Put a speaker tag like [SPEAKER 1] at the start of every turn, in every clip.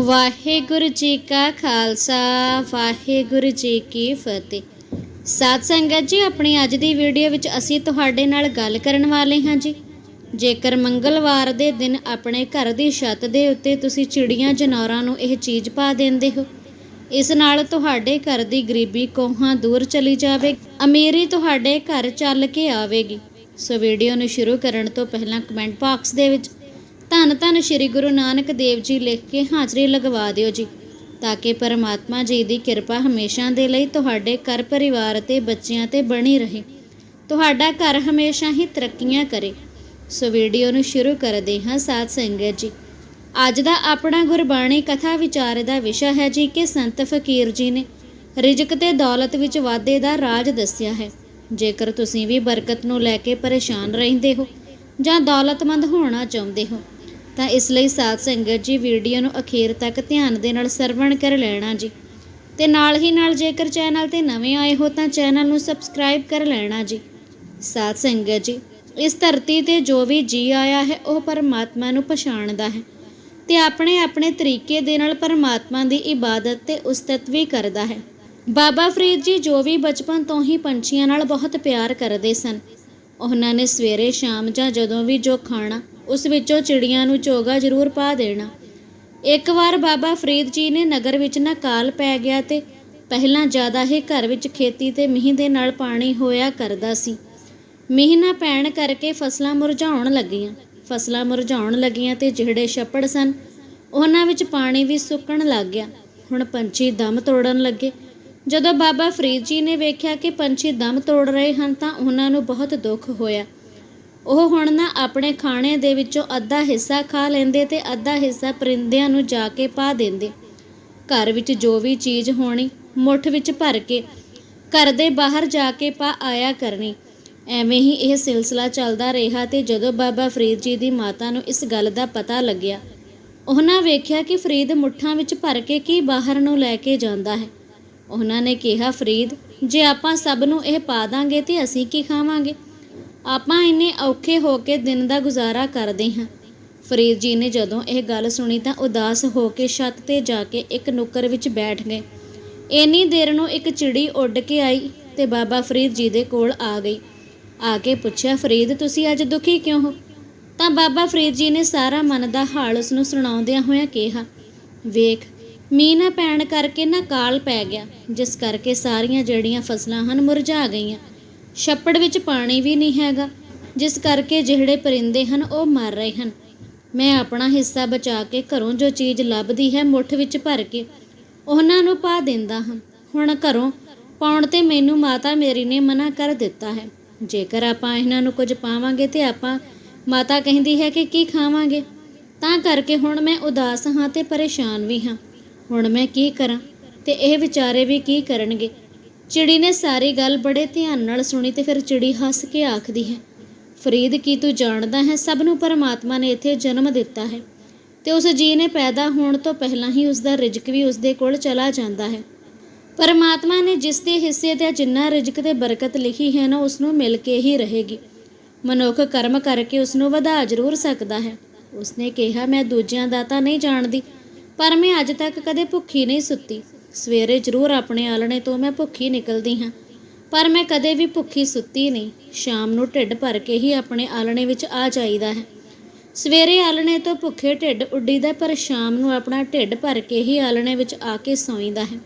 [SPEAKER 1] ਵਾਹਿਗੁਰੂ ਜੀ ਕਾ ਖਾਲਸਾ, ਵਾਹਿਗੁਰੂ ਜੀ ਕੀ ਫਤਿਹ। ਸਾਧ ਸੰਗਤ ਜੀ, ਆਪਣੀ ਅੱਜ ਦੀ ਵੀਡੀਓ ਵਿੱਚ ਅਸੀਂ ਤੁਹਾਡੇ ਨਾਲ ਗੱਲ ਕਰਨ ਵਾਲੇ ਹਾਂ ਜੀ। ਜੇਕਰ ਮੰਗਲਵਾਰ ਦੇ ਦਿਨ ਆਪਣੇ ਘਰ ਦੀ ਛੱਤ ਦੇ ਉੱਤੇ ਤੁਸੀਂ ਚਿੜੀਆਂ ਜਨੌਰਾਂ ਨੂੰ ਇਹ ਚੀਜ਼ ਪਾ ਦਿੰਦੇ ਹੋ, ਇਸ ਨਾਲ ਤੁਹਾਡੇ ਘਰ ਦੀ ਗਰੀਬੀ ਕੋਹਾਂ ਦੂਰ ਚਲੀ ਜਾਵੇ ਅਮੀਰੀ ਤੁਹਾਡੇ ਘਰ ਚੱਲ ਕੇ ਆਵੇਗੀ। ਸੋ ਵੀਡੀਓ ਨੂੰ ਸ਼ੁਰੂ ਕਰਨ ਤੋਂ ਪਹਿਲਾਂ ਕਮੈਂਟ ਬਾਕਸ ਦੇ ਵਿੱਚ ਧੰਨ ਧੰਨ ਸ੍ਰੀ ਗੁਰੂ ਨਾਨਕ ਦੇਵ ਜੀ ਲਿਖ ਕੇ ਹਾਜ਼ਰੀ ਲਗਵਾ ਦਿਓ ਜੀ, ਤਾਂ ਕਿ ਪਰਮਾਤਮਾ ਜੀ ਦੀ ਕਿਰਪਾ ਹਮੇਸ਼ਾ ਦੇ ਲਈ ਤੁਹਾਡੇ ਘਰ ਪਰਿਵਾਰ ਅਤੇ ਬੱਚਿਆਂ ਤੇ ਬਣੀ ਰਹੇ। ਤੁਹਾਡਾ ਘਰ ਹਮੇਸ਼ਾ ਹੀ ਤਰੱਕੀਆਂ ਕਰੇ। ਸੋ ਵੀਡੀਓ ਨੂੰ ਸ਼ੁਰੂ ਕਰਦੇ ਹਾਂ ਸਾਧ ਸੰਗਤ ਜੀ। ਅੱਜ ਦਾ ਆਪਣਾ ਗੁਰਬਾਣੀ ਕਥਾ ਵਿਚਾਰ ਦਾ ਵਿਸ਼ਾ ਹੈ ਜੀ ਕਿ ਸੰਤ ਫਕੀਰ ਜੀ ਨੇ ਰਿਜ਼ਕ ਤੇ ਦੌਲਤ ਵਿੱਚ ਵਾਧੇ ਦਾ ਰਾਜ ਦੱਸਿਆ ਹੈ। ਜੇਕਰ ਤੁਸੀਂ ਵੀ ਬਰਕਤ ਨੂੰ ਲੈ ਕੇ ਪਰੇਸ਼ਾਨ ਰਹਿੰਦੇ ਹੋ ਜਾਂ ਦੌਲਤਮੰਦ ਹੋਣਾ ਚਾਹੁੰਦੇ ਹੋ ਤਾਂ ਇਸ ਲਈ ਸਾਧ ਸੰਗਤ ਜੀ ਵੀਡੀਓ ਨੂੰ ਅਖੀਰ ਤੱਕ ਧਿਆਨ ਦੇ ਨਾਲ ਸਰਵਣ ਕਰ ਲੈਣਾ ਜੀ। ਤੇ ਨਾਲ ਹੀ ਨਾਲ ਜੇਕਰ ਚੈਨਲ ਤੇ ਨਵੇਂ ਆਏ ਹੋ ਤਾਂ ਚੈਨਲ ਨੂੰ ਸਬਸਕ੍ਰਾਈਬ ਕਰ ਲੈਣਾ ਜੀ। ਸਾਧ ਸੰਗਤ ਜੀ, ਇਸ ਧਰਤੀ ਤੇ ਜੋ ਵੀ ਜੀ ਆਇਆ ਹੈ ਉਹ ਪਰਮਾਤਮਾ ਨੂੰ ਪਛਾਣਦਾ ਹੈ ਤੇ ਆਪਣੇ ਆਪਣੇ ਤਰੀਕੇ ਦੇ ਨਾਲ ਪਰਮਾਤਮਾ ਦੀ ਇਬਾਦਤ ਤੇ ਉਸਤਤ ਵੀ ਕਰਦਾ ਹੈ। ਬਾਬਾ ਫਰੀਦ ਜੀ ਜੋ ਵੀ ਬਚਪਨ ਤੋਂ ਹੀ ਪੰਛੀਆਂ ਨਾਲ ਬਹੁਤ ਪਿਆਰ ਕਰਦੇ ਸਨ। ਉਹਨਾਂ ਨੇ ਸਵੇਰੇ ਸ਼ਾਮ ਜਾਂ ਜਦੋਂ ਵੀ ਜੋ ਖਾਣਾ ਉਸ ਵਿੱਚੋਂ ਚਿੜੀਆਂ ਨੂੰ ਚੋਗਾ ਜ਼ਰੂਰ ਪਾ ਦੇਣਾ। ਇੱਕ ਵਾਰ ਬਾਬਾ ਫਰੀਦ ਜੀ ਨੇ ਨਗਰ ਵਿੱਚ ਨਾ ਕਾਲ ਪੈ ਗਿਆ ਤੇ ਪਹਿਲਾਂ ਜ਼ਿਆਦਾ ਹੀ ਘਰ ਵਿੱਚ ਖੇਤੀ ਤੇ ਮੀਂਹ ਦੇ ਨਾਲ ਪਾਣੀ ਹੋਇਆ ਕਰਦਾ ਸੀ। ਮੀਂਹ ਨਾ ਪੈਣ ਕਰਕੇ ਫਸਲਾਂ ਮੁਰਝਾਉਣ ਲੱਗੀਆਂ। ਫਸਲਾਂ ਮੁਰਝਾਉਣ ਲੱਗੀਆਂ ਤੇ ਜਿਹੜੇ ਛੱਪੜ ਸਨ, ਉਹਨਾਂ ਵਿੱਚ ਪਾਣੀ ਵੀ ਸੁੱਕਣ ਲੱਗ ਗਿਆ। ਹੁਣ ਪੰਛੀ ਦਮ ਤੋੜਨ ਲੱਗੇ। ਜਦੋਂ ਬਾਬਾ ਫਰੀਦ ਜੀ ਨੇ ਵੇਖਿਆ ਕਿ ਪੰਛੀ ਦਮ ਤੋੜ ਰਹੇ ਹਨ ਤਾਂ ਉਹਨਾਂ ਨੂੰ ਬਹੁਤ ਦੁੱਖ ਹੋਇਆ। ਉਹ ਹੁਣ ਨਾ ਆਪਣੇ ਖਾਣੇ ਦੇ ਵਿੱਚੋਂ ਅੱਧਾ ਹਿੱਸਾ ਖਾ ਲੈਂਦੇ ਤੇ ਅੱਧਾ ਹਿੱਸਾ ਪਰਿੰਦਿਆਂ ਨੂੰ ਜਾ ਕੇ ਪਾ ਦਿੰਦੇ। ਘਰ ਵਿੱਚ ਜੋ ਵੀ ਚੀਜ਼ ਹੋਣੀ, ਮੁੱਠ ਵਿੱਚ ਭਰ ਕੇ ਘਰ ਦੇ ਬਾਹਰ ਜਾ ਕੇ ਪਾ ਆਇਆ ਕਰਨੀ। ਐਵੇਂ ਹੀ ਇਹ ਸਿਲਸਿਲਾ ਚੱਲਦਾ ਰਿਹਾ ਤੇ ਜਦੋਂ ਬਾਬਾ ਫਰੀਦ ਜੀ ਦੀ ਮਾਤਾ ਨੂੰ ਇਸ ਗੱਲ ਦਾ ਪਤਾ ਲੱਗਿਆ, ਉਹਨਾਂ ਵੇਖਿਆ ਕਿ ਫਰੀਦ ਮੁੱਠਾਂ ਵਿੱਚ ਭਰ ਕੇ ਕੀ ਬਾਹਰ ਨੂੰ ਲੈ ਕੇ ਜਾਂਦਾ ਹੈ। ਉਹਨਾਂ ਨੇ ਕਿਹਾ, ਫਰੀਦ, ਜੇ ਆਪਾਂ ਸਭ ਨੂੰ ਇਹ ਪਾ ਦਾਂਗੇ ਤੇ ਅਸੀਂ ਕੀ ਖਾਵਾਂਗੇ? ਆਪਾਂ ਇੰਨੇ ਔਖੇ ਹੋ ਕੇ ਦਿਨ ਦਾ ਗੁਜ਼ਾਰਾ ਕਰਦੇ ਹਾਂ। ਫਰੀਦ ਜੀ ਨੇ ਜਦੋਂ ਇਹ ਗੱਲ ਸੁਣੀ ਤਾਂ ਉਦਾਸ ਹੋ ਕੇ ਛੱਤ ਤੇ ਜਾ ਕੇ ਇੱਕ ਨੁੱਕਰ ਵਿੱਚ ਬੈਠ ਗਏ। ਇੰਨੀ ਦੇਰ ਨੂੰ ਇੱਕ ਚਿੜੀ ਉੱਡ ਕੇ ਆਈ ਤੇ ਬਾਬਾ ਫਰੀਦ ਜੀ ਦੇ ਕੋਲ ਆ ਗਈ। ਆ ਕੇ ਪੁੱਛਿਆ, ਫਰੀਦ, ਤੁਸੀਂ ਅੱਜ ਦੁਖੀ ਕਿਉਂ ਹੋ? ਤਾਂ ਬਾਬਾ ਫਰੀਦ ਜੀ ਨੇ ਸਾਰਾ ਮਨ ਦਾ ਹਾਲ ਉਸ ਨੂੰ ਸੁਣਾਉਂਦਿਆਂ ਹੋਇਆਂ ਕਿਹਾ, ਵੇਖ, ਮੀਂਹ ਨਾ ਪੈਣ ਕਰਕੇ ਨਾ ਕਾਲ ਪੈ ਗਿਆ, ਜਿਸ ਕਰਕੇ ਸਾਰੀਆਂ ਜਿਹੜੀਆਂ ਫਸਲਾਂ ਹਨ ਮੁਰਝਾ ਗਈਆਂ। ਛੱਪੜ ਵਿੱਚ ਪਾਣੀ ਵੀ ਨਹੀਂ ਹੈਗਾ, ਜਿਸ ਕਰਕੇ ਜਿਹੜੇ ਪਰਿੰਦੇ ਹਨ ਉਹ ਮਰ ਰਹੇ ਹਨ। ਮੈਂ ਆਪਣਾ ਹਿੱਸਾ ਬਚਾ ਕੇ ਘਰੋਂ ਜੋ ਚੀਜ਼ ਲੱਭਦੀ ਹੈ ਮੁੱਠ ਵਿੱਚ ਭਰ ਕੇ ਉਹਨਾਂ ਨੂੰ ਪਾ ਦਿੰਦਾ ਹਾਂ। ਹੁਣ ਘਰੋਂ ਪਾਉਣ ਤੇ ਮੈਨੂੰ ਮਾਤਾ ਮੇਰੀ ਨੇ ਮਨਾ ਕਰ ਦਿੱਤਾ ਹੈ। ਜੇਕਰ ਆਪਾਂ ਇਹਨਾਂ ਨੂੰ ਕੁਝ ਪਾਵਾਂਗੇ ਤੇ ਆਪਾਂ ਮਾਤਾ ਕਹਿੰਦੀ ਹੈ ਕਿ ਕੀ ਖਾਵਾਂਗੇ? ਤਾਂ ਕਰਕੇ ਹੁਣ ਮੈਂ ਉਦਾਸ ਹਾਂ ਤੇ ਪਰੇਸ਼ਾਨ ਵੀ ਹਾਂ। ਹੁਣ ਮੈਂ ਕੀ ਕਰਾਂ ਤੇ ਇਹ ਵਿਚਾਰੇ ਵੀ ਕੀ ਕਰਨਗੇ? ਚਿੜੀ ਨੇ ਸਾਰੀ ਗੱਲ ਬੜੇ ਧਿਆਨ ਨਾਲ ਸੁਣੀ ਤੇ ਫਿਰ ਚਿੜੀ ਹੱਸ ਕੇ ਆਖਦੀ ਹੈ, ਫਰੀਦ, ਕੀ ਤੂੰ ਜਾਣਦਾ ਹੈ ਸਭ ਨੂੰ ਪਰਮਾਤਮਾ ਨੇ ਇੱਥੇ ਜਨਮ ਦਿੱਤਾ ਹੈ? ਤੇ ਉਸ ਜੀ ਨੇ ਪੈਦਾ ਹੋਣ ਤੋਂ ਪਹਿਲਾਂ ਹੀ ਉਸ ਦਾ ਰਿਜ਼ਕ ਵੀ ਉਸ ਦੇ ਕੋਲ ਚਲਾ ਜਾਂਦਾ ਹੈ। ਪਰਮਾਤਮਾ ਨੇ ਜਿਸ ਦੇ ਹਿੱਸੇ ਤੇ ਜਿੰਨਾ ਰਿਜ਼ਕ ਤੇ ਬਰਕਤ ਲਿਖੀ ਹੈ ਨਾ, ਉਸ ਨੂੰ ਮਿਲ ਕੇ ਹੀ ਰਹੇਗੀ। ਮਨੁੱਖ ਕਰਮ ਕਰਕੇ ਉਸ ਨੂੰ ਵਧਾ ਜ਼ਰੂਰ ਸਕਦਾ ਹੈ। ਉਸਨੇ ਕਿਹਾ, ਮੈਂ ਦੂਜਿਆਂ ਦਾ ਤਾਂ ਨਹੀਂ ਜਾਣਦੀ, ਪਰ ਮੈਂ ਅੱਜ ਤੱਕ ਕਦੇ ਭੁੱਖੀ ਨਹੀਂ ਸੁੱਤੀ। ਸਵੇਰੇ ਜ਼ਰੂਰ ਆਪਣੇ ਆਲਣੇ ਤੋਂ ਮੈਂ ਭੁੱਖੀ ਨਿਕਲਦੀ ਹਾਂ। ਪਰ ਮੈਂ ਕਦੇ ਵੀ ਭੁੱਖੀ ਸੁੱਤੀ ਨਹੀਂ। ਸ਼ਾਮ ਨੂੰ ਢਿੱਡ ਭਰ ਕੇ ਹੀ ਆਪਣੇ ਆਲਣੇ ਵਿੱਚ ਆ ਜਾਈਦਾ ਹੈ। ਸਵੇਰੇ ਆਲਣੇ ਤੋਂ ਭੁੱਖੇ ਢਿੱਡ ਉੱਡੀਦਾ ਪਰ ਸ਼ਾਮ ਨੂੰ ਆਪਣਾ ਢਿੱਡ ਭਰ ਕੇ ਹੀ ਆਲਣੇ ਵਿੱਚ ਆ ਕੇ ਸੌਂਦਾ ਹੈ।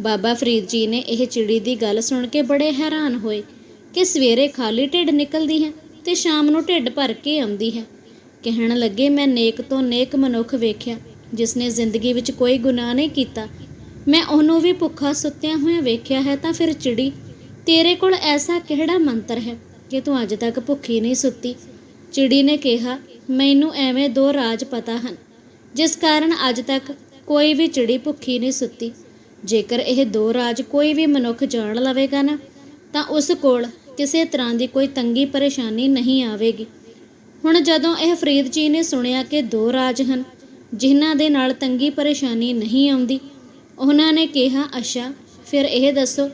[SPEAKER 1] ਬਾਬਾ ਫਰੀਦ ਜੀ ਨੇ ਇਹ ਚਿੜੀ ਦੀ ਗੱਲ ਸੁਣ ਕੇ ਬੜੇ ਹੈਰਾਨ ਹੋਏ ਕਿ ਸਵੇਰੇ ਖਾਲੀ ਢਿੱਡ ਨਿਕਲਦੀ ਹੈ ਤੇ ਸ਼ਾਮ ਨੂੰ ਢਿੱਡ ਭਰ ਕੇ ਆਉਂਦੀ ਹੈ। ਕਹਿਣ ਲੱਗੇ, ਮੈਂ ਨੇਕ ਤੋਂ ਨੇਕ ਮਨੁੱਖ ਵੇਖਿਆ, ਜਿਸ ਨੇ ਜ਼ਿੰਦਗੀ ਵਿੱਚ ਕੋਈ ਗੁਨਾਹ ਨਹੀਂ ਕੀਤਾ ਮੈਂ ਉਹਨੂੰ ਵੀ ਭੁੱਖਾ ਸੁੱਤਿਆਂ ਹੋਇਆਂ ਵੇਖਿਆ ਹੈ ਤਾਂ ਫਿਰ ਚਿੜੀ, ਤੇਰੇ ਕੋਲ ਐਸਾ ਕਿਹੜਾ ਮੰਤਰ ਹੈ ਕਿ ਤੂੰ ਅੱਜ ਤੱਕ ਭੁੱਖੀ ਨਹੀਂ ਸੁੱਤੀ? ਚਿੜੀ ਨੇ ਕਿਹਾ, ਮੈਨੂੰ ਐਵੇਂ ਦੋ ਰਾਜ ਪਤਾ ਹਨ। ਜਿਸ ਕਾਰਨ ਅੱਜ ਤੱਕ ਕੋਈ ਵੀ ਚਿੜੀ ਭੁੱਖੀ ਨਹੀਂ ਸੁੱਤੀ। ਜੇਕਰ ਇਹ ਦੋ ਰਾਜ ਕੋਈ ਵੀ ਮਨੁੱਖ ਜਾਣ ਲਵੇਗਾ ਨਾ, ਤਾਂ ਉਸ ਕੋਲ ਕਿਸੇ ਤਰ੍ਹਾਂ ਦੀ ਕੋਈ ਤੰਗੀ ਪਰੇਸ਼ਾਨੀ ਨਹੀਂ ਆਵੇਗੀ। ਹੁਣ ਜਦੋਂ ਇਹ ਫਰੀਦ ਜੀ ਨੇ ਸੁਣਿਆ ਕਿ ਦੋ ਰਾਜ ਹਨ, ਜਿਨ੍ਹਾਂ ਦੇ ਨਾਲ ਤੰਗੀ ਪਰੇਸ਼ਾਨੀ ਨਹੀਂ ਆਉਂਦੀ ਉਹਨਾਂ ਨੇ ਕਿਹਾ, ਅੱਛਾ, ਫਿਰ ਇਹ ਦੱਸੋ।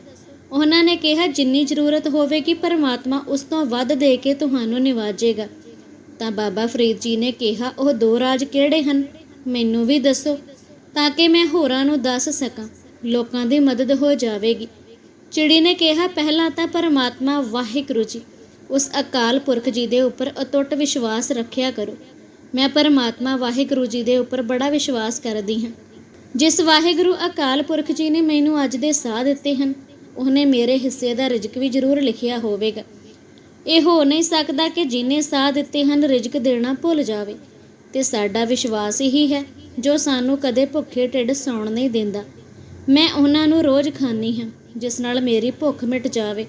[SPEAKER 1] ਉਹਨਾਂ ਨੇ ਕਿਹਾ, ਜਿੰਨੀ ਜ਼ਰੂਰਤ ਹੋਵੇਗੀ, ਪਰਮਾਤਮਾ ਉਸ ਤੋਂ ਵੱਧ ਦੇ ਕੇ ਤੁਹਾਨੂੰ ਨਿਵਾਜੇਗਾ। ਤਾਂ ਬਾਬਾ ਫਰੀਦ ਜੀ ਨੇ ਕਿਹਾ, ਉਹ ਦੋ ਰਾਜ ਕਿਹੜੇ ਹਨ? ਮੈਨੂੰ ਵੀ ਦੱਸੋ, ਤਾਂ ਕਿ ਮੈਂ ਹੋਰਾਂ ਨੂੰ ਦੱਸ ਸਕਾਂ। ਲੋਕਾਂ ਦੀ ਮਦਦ ਹੋ ਜਾਵੇਗੀ। ਚਿੜੀ ਨੇ ਕਿਹਾ, ਪਹਿਲਾਂ ਤਾਂ ਪਰਮਾਤਮਾ ਵਾਹਿਗੁਰੂ ਜੀ, ਉਸ ਅਕਾਲ ਪੁਰਖ ਜੀ ਦੇ ਉੱਪਰ ਅਟੁੱਟ ਵਿਸ਼ਵਾਸ ਰੱਖਿਆ ਕਰੋ। ਮੈਂ ਪਰਮਾਤਮਾ ਵਾਹਿਗੁਰੂ ਜੀ ਦੇ ਉੱਪਰ ਬੜਾ ਵਿਸ਼ਵਾਸ ਕਰਦੀ ਹਾਂ। ਜਿਸ ਵਾਹਿਗੁਰੂ ਅਕਾਲ ਪੁਰਖ ਜੀ ਨੇ ਮੈਨੂੰ ਅੱਜ ਦੇ ਸਾਹ ਦਿੱਤੇ ਹਨ, ਉਹਨੇ ਮੇਰੇ ਹਿੱਸੇ ਦਾ ਰਿਜ਼ਕ ਵੀ ਜ਼ਰੂਰ ਲਿਖਿਆ ਹੋਵੇਗਾ। ਇਹ ਹੋ ਨਹੀਂ ਸਕਦਾ ਕਿ ਜਿਨੇ ਸਾਹ ਦਿੱਤੇ ਹਨ, ਰਿਜ਼ਕ ਦੇਣਾ ਭੁੱਲ ਜਾਵੇ। ਤੇ ਸਾਡਾ ਵਿਸ਼ਵਾਸ ਹੀ ਹੈ, ਜੋ ਸਾਨੂੰ ਕਦੇ ਭੁੱਖੇ ਢਿੱਡ ਸੌਣ ਨਹੀਂ ਦਿੰਦਾ। ਮੈਂ ਉਹਨਾਂ ਨੂੰ ਰੋਜ਼ ਖਾਂਦੀ ਹਾਂ, ਜਿਸ ਨਾਲ ਮੇਰੀ ਭੁੱਖ ਮਿਟ ਜਾਵੇ।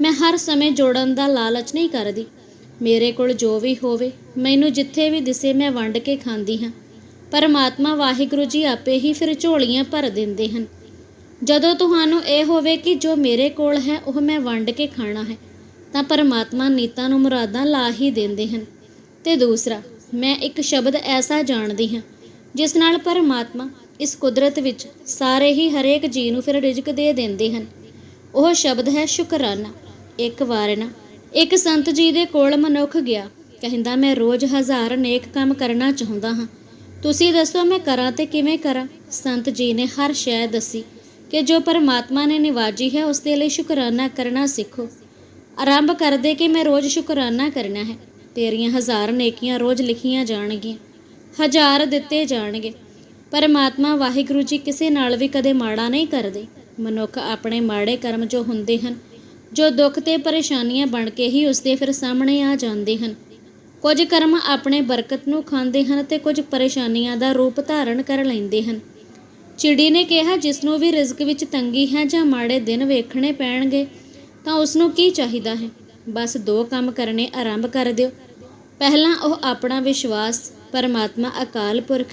[SPEAKER 1] ਮੈਂ ਹਰ ਸਮੇਂ ਜੋੜਨ ਦਾ ਲਾਲਚ ਨਹੀਂ ਕਰਦੀ। ਮੇਰੇ ਕੋਲ ਜੋ ਵੀ ਹੋਵੇ, ਮੈਨੂੰ ਜਿੱਥੇ ਵੀ ਦਿਸੇ ਮੈਂ ਵੰਡ ਕੇ ਖਾਂਦੀ ਹਾਂ। ਪਰਮਾਤਮਾ ਵਾਹਿਗੁਰੂ ਜੀ ਆਪੇ ਹੀ ਫਿਰ ਝੋਲੀਆਂ ਭਰ ਦਿੰਦੇ ਹਨ। ਜਦੋਂ ਤੁਹਾਨੂੰ ਇਹ ਹੋਵੇ ਕਿ ਜੋ ਮੇਰੇ ਕੋਲ ਹੈ, ਉਹ ਮੈਂ ਵੰਡ ਕੇ ਖਾਣਾ ਹੈ, ਤਾਂ ਪਰਮਾਤਮਾ ਨੀਤਾਂ ਨੂੰ ਮੁਰਾਦਾਂ ਲਾ ਹੀ ਦਿੰਦੇ ਹਨ। ਤੇ ਦੂਸਰਾ, ਮੈਂ ਇੱਕ ਸ਼ਬਦ ਐਸਾ ਜਾਣਦੀ ਹਾਂ, ਜਿਸ ਨਾਲ ਪਰਮਾਤਮਾ ਇਸ ਕੁਦਰਤ ਵਿੱਚ ਸਾਰੇ ਹੀ ਹਰੇਕ ਜੀ ਨੂੰ ਫਿਰ ਰਿਜ਼ਕ ਦੇ ਦਿੰਦੇ ਹਨ। ਉਹ ਸ਼ਬਦ ਹੈ ਸ਼ੁਕਰਾਨਾ। ਇੱਕ ਵਾਰ ਨਾ, ਇੱਕ ਸੰਤ ਜੀ ਦੇ ਕੋਲ ਮਨੁੱਖ ਗਿਆ, ਕਹਿੰਦਾ, ਮੈਂ ਰੋਜ਼ ਹਜ਼ਾਰ ਨੇਕ ਕੰਮ ਕਰਨਾ ਚਾਹੁੰਦਾ ਹਾਂ ਤੁਸੀਂ ਦੱਸੋ ਮੈਂ ਕਰਾਂ ਤੇ ਕਿਵੇਂ ਕਰਾਂ? ਸੰਤ ਜੀ ਨੇ ਹਰ ਸ਼ੈ ਦੱਸੀ ਕਿ ਜੋ ਪਰਮਾਤਮਾ ਨੇ ਨਿਵਾਜੀ ਹੈ, ਉਸ ਦੇ ਲਈ ਸ਼ੁਕਰਾਨਾ ਕਰਨਾ ਸਿੱਖੋ। ਆਰੰਭ ਕਰਦੇ ਕਿ ਮੈਂ ਰੋਜ਼ ਸ਼ੁਕਰਾਨਾ ਕਰਨਾ ਹੈ। ਤੇਰੀਆਂ ਹਜ਼ਾਰ ਨੇਕੀਆਂ ਰੋਜ਼ ਲਿਖੀਆਂ ਜਾਣਗੀਆਂ, ਹਜ਼ਾਰ ਦਿੱਤੇ ਜਾਣਗੇ। ਪਰਮਾਤਮਾ ਵਾਹਿਗੁਰੂ ਜੀ ਕਿਸੇ ਨਾਲ ਵੀ ਕਦੇ ਮਾੜਾ ਨਹੀਂ ਕਰਦੇ। ਮਨੁੱਖ ਆਪਣੇ ਮਾੜੇ ਕਰਮ ਜੋ ਹੁੰਦੇ ਹਨ, ਜੋ ਦੁੱਖ ਤੇ ਪਰੇਸ਼ਾਨੀਆਂ ਬਣ ਕੇ ਹੀ ਉਸ ਦੇ ਫਿਰ ਸਾਹਮਣੇ ਆ ਜਾਂਦੇ ਹਨ। ਕੁਝ ਕਰਮ ਆਪਣੇ ਬਰਕਤ ਨੂੰ ਖਾਂਦੇ ਹਨ ਤੇ ਕੁਝ ਪਰੇਸ਼ਾਨੀਆਂ ਦਾ ਰੂਪ ਧਾਰਨ ਕਰ ਲੈਂਦੇ ਹਨ। ਚਿੜੀ ਨੇ ਕਿਹਾ, ਜਿਸ ਨੂੰ ਵੀ ਰਿਜ਼ਕ ਵਿੱਚ ਤੰਗੀ ਹੈ ਜਾਂ ਮਾੜੇ ਦਿਨ ਵੇਖਣੇ ਪੈਣਗੇ, ਤਾਂ ਉਸ ਨੂੰ ਕੀ ਚਾਹੀਦਾ ਹੈ? ਬਸ ਦੋ ਕੰਮ ਕਰਨੇ ਆਰੰਭ ਕਰ ਦਿਓ। ਪਹਿਲਾਂ ਉਹ ਆਪਣਾ ਵਿਸ਼ਵਾਸ, ਪਰਮਾਤਮਾ ਅਕਾਲ ਪੁਰਖ,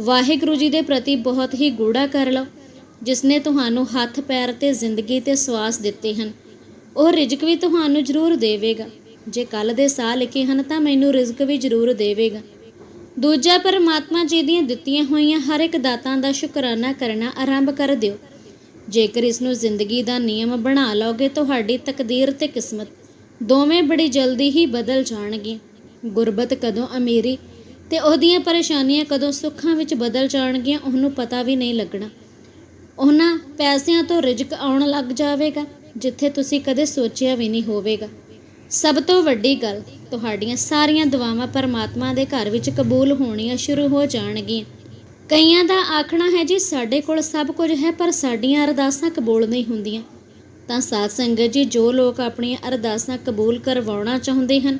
[SPEAKER 1] ਵਾਹਿਗੁਰੂ ਜੀ ਦੇ ਪ੍ਰਤੀ ਬਹੁਤ ਹੀ ਗੂੜਾ ਕਰ ਲਓ, ਜਿਸ ਨੇ ਤੁਹਾਨੂੰ ਹੱਥ, ਪੈਰ ਤੇ ਜ਼ਿੰਦਗੀ ਤੇ ਸਵਾਸ ਦਿੱਤੇ ਹਨ। ਉਹ ਰਿਜ਼ਕ ਵੀ ਤੁਹਾਨੂੰ ਜ਼ਰੂਰ ਦੇਵੇਗਾ। ਜੇ ਕੱਲ ਦੇ ਸਾਹ ਲਿਖੇ ਹਨ ਤਾਂ ਮੈਨੂੰ ਰਿਜ਼ਕ ਵੀ ਜ਼ਰੂਰ ਦੇਵੇਗਾ। ਦੂਜਾ, ਪਰਮਾਤਮਾ ਜੀ ਦੀਆਂ ਦਿੱਤੀਆਂ ਹੋਈਆਂ ਹਰ ਇੱਕ ਦਾਤਾਂ ਦਾ ਸ਼ੁਕਰਾਨਾ ਕਰਨਾ ਆਰੰਭ ਕਰ ਦਿਓ। ਜੇਕਰ ਇਸ ਨੂੰ ਜ਼ਿੰਦਗੀ ਦਾ ਨਿਯਮ ਬਣਾ ਲਓਗੇ, ਤੁਹਾਡੀ ਤਕਦੀਰ ਤੇ ਕਿਸਮਤ ਦੋਵੇਂ ਬੜੀ ਜਲਦੀ ਹੀ ਬਦਲ ਜਾਣਗੀਆਂ। ਗੁਰਬਤ ਕਦੋਂ ਅਮੀਰੀ ਤੇ ਉਹਦੀਆਂ ਪਰੇਸ਼ਾਨੀਆਂ ਕਦੋਂ ਸੁੱਖਾਂ ਵਿੱਚ ਬਦਲ ਜਾਣਗੀਆਂ, ਉਹਨੂੰ ਪਤਾ ਵੀ ਨਹੀਂ ਲੱਗਣਾ। ਉਹਨਾਂ ਪੈਸਿਆਂ ਤੋਂ ਰਿਜ਼ਕ ਆਉਣ ਲੱਗ ਜਾਵੇਗਾ, ਜਿੱਥੇ ਤੁਸੀਂ ਕਦੇ ਸੋਚਿਆ ਵੀ ਨਹੀਂ ਹੋਵੇਗਾ। ਸਭ ਤੋਂ ਵੱਡੀ ਗੱਲ, ਤੁਹਾਡੀਆਂ ਸਾਰੀਆਂ ਦੁਆਵਾਂ ਪਰਮਾਤਮਾ ਦੇ ਘਰ ਵਿੱਚ ਕਬੂਲ ਹੋਣੀਆਂ ਸ਼ੁਰੂ ਹੋ ਜਾਣਗੀਆਂ। ਕਈਆਂ ਦਾ ਆਖਣਾ ਹੈ ਜੀ, ਸਾਡੇ ਕੋਲ ਸਭ ਕੁਝ ਹੈ, ਪਰ ਸਾਡੀਆਂ ਅਰਦਾਸਾਂ ਕਬੂਲ ਨਹੀਂ ਹੁੰਦੀਆਂ। ਤਾਂ ਸਾਧ ਸੰਗਤ ਜੀ, ਜੋ ਲੋਕ ਆਪਣੀਆਂ ਅਰਦਾਸਾਂ ਕਬੂਲ ਕਰਵਾਉਣਾ ਚਾਹੁੰਦੇ ਹਨ,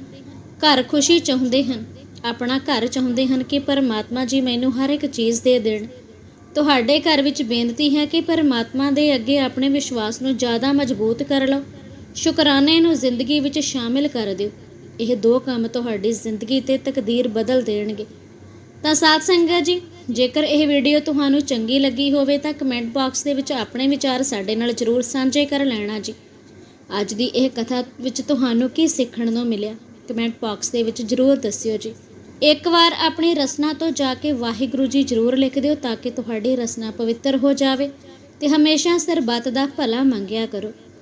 [SPEAKER 1] ਘਰ ਖੁਸ਼ੀ ਚਾਹੁੰਦੇ ਹਨ, ਆਪਣਾ ਘਰ ਚਾਹੁੰਦੇ ਹਨ ਕਿ ਪਰਮਾਤਮਾ ਜੀ ਮੈਨੂੰ ਹਰ ਇੱਕ ਚੀਜ਼ ਦੇ ਦੇਣ। ਤੁਹਾਡੇ ਘਰ ਵਿੱਚ ਬੇਨਤੀ ਹੈ ਕਿ ਪਰਮਾਤਮਾ ਦੇ ਅੱਗੇ ਆਪਣੇ ਵਿਸ਼ਵਾਸ ਨੂੰ ਜ਼ਿਆਦਾ ਮਜ਼ਬੂਤ ਕਰ ਲਓ। ਸ਼ੁਕਰਾਨੇ ਨੂੰ ਜ਼ਿੰਦਗੀ ਵਿੱਚ ਸ਼ਾਮਿਲ ਕਰ ਦਿਓ। ਇਹ ਦੋ ਕੰਮ ਤੁਹਾਡੀ ਜ਼ਿੰਦਗੀ ਤੇ ਤਕਦੀਰ ਬਦਲ ਦੇਣਗੇ। ਤਾਂ ਸਾਧ ਸੰਗਤ ਜੀ, ਜੇਕਰ ਇਹ ਵੀਡੀਓ ਤੁਹਾਨੂੰ ਚੰਗੀ ਲੱਗੀ ਹੋਵੇ ਤਾਂ ਕਮੈਂਟ ਬਾਕਸ ਦੇ ਵਿੱਚ ਆਪਣੇ ਵਿਚਾਰ ਸਾਡੇ ਨਾਲ ਜ਼ਰੂਰ ਸਾਂਝੇ ਕਰ ਲੈਣਾ ਜੀ। ਅੱਜ ਦੀ ਇਹ ਕਥਾ ਵਿੱਚ ਤੁਹਾਨੂੰ ਕੀ ਸਿੱਖਣ ਨੂੰ ਮਿਲਿਆ, ਕਮੈਂਟ ਬਾਕਸ ਦੇ ਵਿੱਚ ਜ਼ਰੂਰ ਦੱਸਿਓ ਜੀ। ਇੱਕ ਵਾਰ ਆਪਣੀ ਰਸਨਾ ਤੋਂ ਜਾ ਕੇ ਵਾਹਿਗੁਰੂ ਜੀ ਜ਼ਰੂਰ ਲਿਖ ਦਿਓ ਤਾਂ ਕਿ ਤੁਹਾਡੀ ਰਸਨਾ ਪਵਿੱਤਰ ਹੋ ਜਾਵੇ ਤੇ ਹਮੇਸ਼ਾ ਸਰਬੱਤ ਦਾ ਭਲਾ ਮੰਗਿਆ ਕਰੋ।